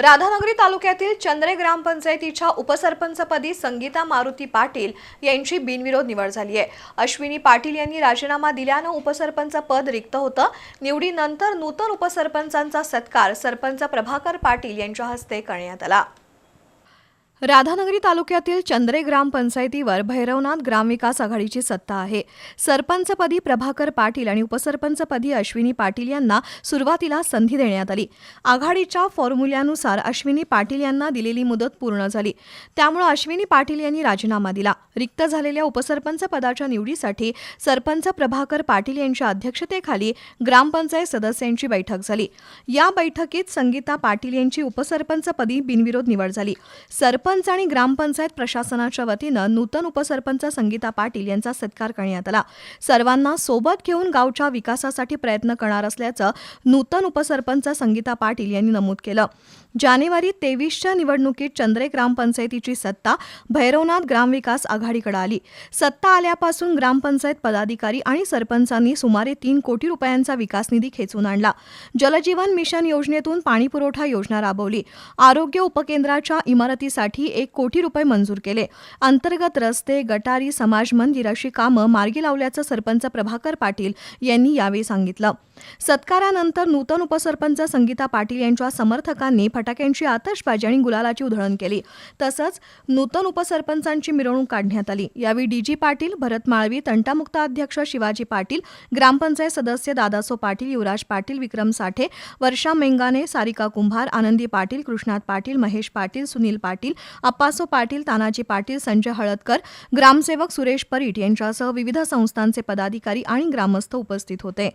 राधानगरी तालुक्यातील चंद्रे ग्रामपंचायतीच्या उपसरपंचपदी संगीता मारुती पाटील यांची बिनविरोध निवड झाली आहे. अश्विनी पाटील यांनी राजीनामा दिल्यानं उपसरपंच पद रिक्त होतं. निवडीनंतर नूतन उपसरपंचांचा सत्कार सरपंच प्रभाकर पाटील यांच्या हस्ते करण्यात आला. राधानगरी तालुक्यातील चंद्रे ग्रामपंचायतीवर भैरवनाथ ग्रामविकास आघाडीची सत्ता आहे. सरपंचपदी प्रभाकर पाटील आणि उपसरपंचपदी अश्विनी पाटील यांना सुरुवातीला संधी देण्यात आली. आघाडीच्या फॉर्म्युल्यानुसार अश्विनी पाटील यांना दिलेली मुदत पूर्ण झाली. त्यामुळे अश्विनी पाटील यांनी राजीनामा दिला. रिक्त झालेल्या उपसरपंच पदाच्या निवडीसाठी सरपंच प्रभाकर पाटील यांच्या अध्यक्षतेखाली ग्रामपंचायत सदस्यांची बैठक झाली. या बैठकीत संगीता पाटील यांची उपसरपंचपदी बिनविरोध निवड झाली. सरपंच आणि ग्रामपंचायत प्रशासनाच्या वतीनं नूतन उपसरपंच संगीता पाटील यांचा सत्कार करण्यात आला. सर्वांना सोबत घेऊन गावच्या विकासासाठी प्रयत्न करणार असल्याचं नूतन उपसरपंच संगीता पाटील यांनी नमूद केलं. जानेवारी तेवीसच्या निवडणुकीत चंद्रे ग्रामपंचायतीची सत्ता भैरवनाथ ग्रामविकास आघाडीकडे आली. सत्ता आल्यापासून ग्रामपंचायत पदाधिकारी आणि सरपंचांनी सुमारे तीन कोटी रुपयांचा विकास निधी खेचून आणला. जलजीवन मिशन योजनेतून पाणीपुरवठा योजना राबवली. आरोग्य उपकेंद्राच्या इमारतीसाठी एक कोटी रुपये मंजूर केले. अंतर्गत रस्ते गटारी समाज मंदिर अशी कामं मार्गी लावल्याचं सरपंच प्रभाकर पाटील यांनी यावेळी सांगितलं. सत्कारानंतर नूतन उपसरपंच संगीता पाटील यांच्या समर्थकांनी फटाक्यांची आतषबाजी आणि गुलालाची उधळण केली. तसंच नूतन उपसरपंचांची मिरवणूक काढण्यात आली. यावेळी डीजी पाटील भरत माळवी तंटामुक्त अध्यक्ष शिवाजी पाटील ग्रामपंचायत सदस्य दादासो पाटील युवराज पाटील विक्रम साठे वर्षा मेंगाने सारिका कुंभार आनंदी पाटील कृष्णात पाटील महेश पाटील सुनील पाटील अप्पासो पाटील तानाजी पाटील संजय हळदकर ग्रामसेवक सुरेश परीट यांच्यासह विविध संस्थांचे पदाधिकारी आणि ग्रामस्थ उपस्थित होते.